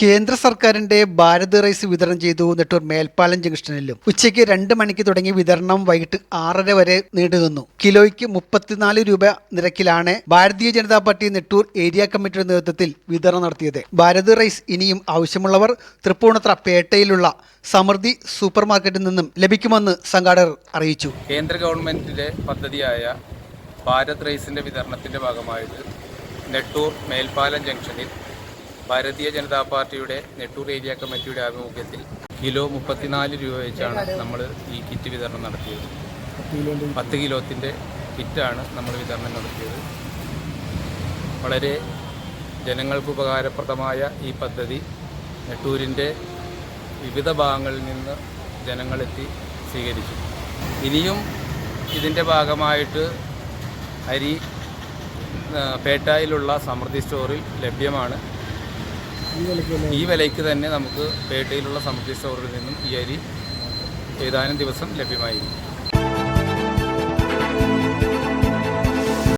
കേന്ദ്ര സർക്കാരിന്റെ ഭാരത് റൈസ് വിതരണം ചെയ്തു നെട്ടൂർ മേൽപ്പാലം ജംഗ്ഷനിലും. ഉച്ചയ്ക്ക് രണ്ട് മണിക്ക് തുടങ്ങി വിതരണം വൈകിട്ട് ആറര വരെ നീണ്ടു നിന്നു. കിലോയ്ക്ക് മുപ്പത്തിനാല് രൂപ നിരക്കിലാണ് ഭാരതീയ ജനതാ പാർട്ടി നെട്ടൂർ ഏരിയ കമ്മിറ്റിയുടെ നേതൃത്വത്തിൽ വിതരണം നടത്തിയത്. ഭാരത് റൈസ് ഇനിയും ആവശ്യമുള്ളവർ തൃപ്പൂണിത്ര പേട്ടയിലുള്ള സമൃദ്ധി സൂപ്പർ മാർക്കറ്റിൽ നിന്നും ലഭിക്കുമെന്ന് സംഘാടകർ അറിയിച്ചു. കേന്ദ്ര ഗവൺമെന്റിന്റെ പദ്ധതിയായ ഭാരത് റൈസിന്റെ വിതരണത്തിന്റെ ഭാഗമായിട്ട് നെട്ടൂർ മേൽപ്പാലം ജംഗ്ഷനിൽ ഭാരതീയ ജനതാ പാർട്ടിയുടെ നെട്ടൂർ ഏരിയ കമ്മിറ്റിയുടെ ആഭിമുഖ്യത്തിൽ കിലോ മുപ്പത്തിനാല് രൂപ വെച്ചാണ് നമ്മൾ ഈ കിറ്റ് വിതരണം നടത്തിയത്. പത്ത് കിലോത്തിന്റെ കിറ്റാണ് നമ്മൾ വിതരണം നടത്തിയത്. വളരെ ജനങ്ങൾക്ക് ഉപകാരപ്രദമായ ഈ പദ്ധതി നെട്ടൂരിന്റെ വിവിധ ഭാഗങ്ങളിൽ നിന്ന് ജനങ്ങളെത്തി സ്വീകരിച്ചു. ഇനിയും ഇതിന്റെ ഭാഗമായിട്ട് അരി പേട്ടായിലുള്ള സമൃദ്ധി സ്റ്റോറിൽ ലഭ്യമാണ്. ഈ വിലയ്ക്ക് തന്നെ നമുക്ക് പേട്ടയിലുള്ള സമൃദ്ധി സ്റ്റോറിൽ നിന്നും ഈ അരി ഏതാനും ദിവസം ലഭ്യമായിരിക്കും.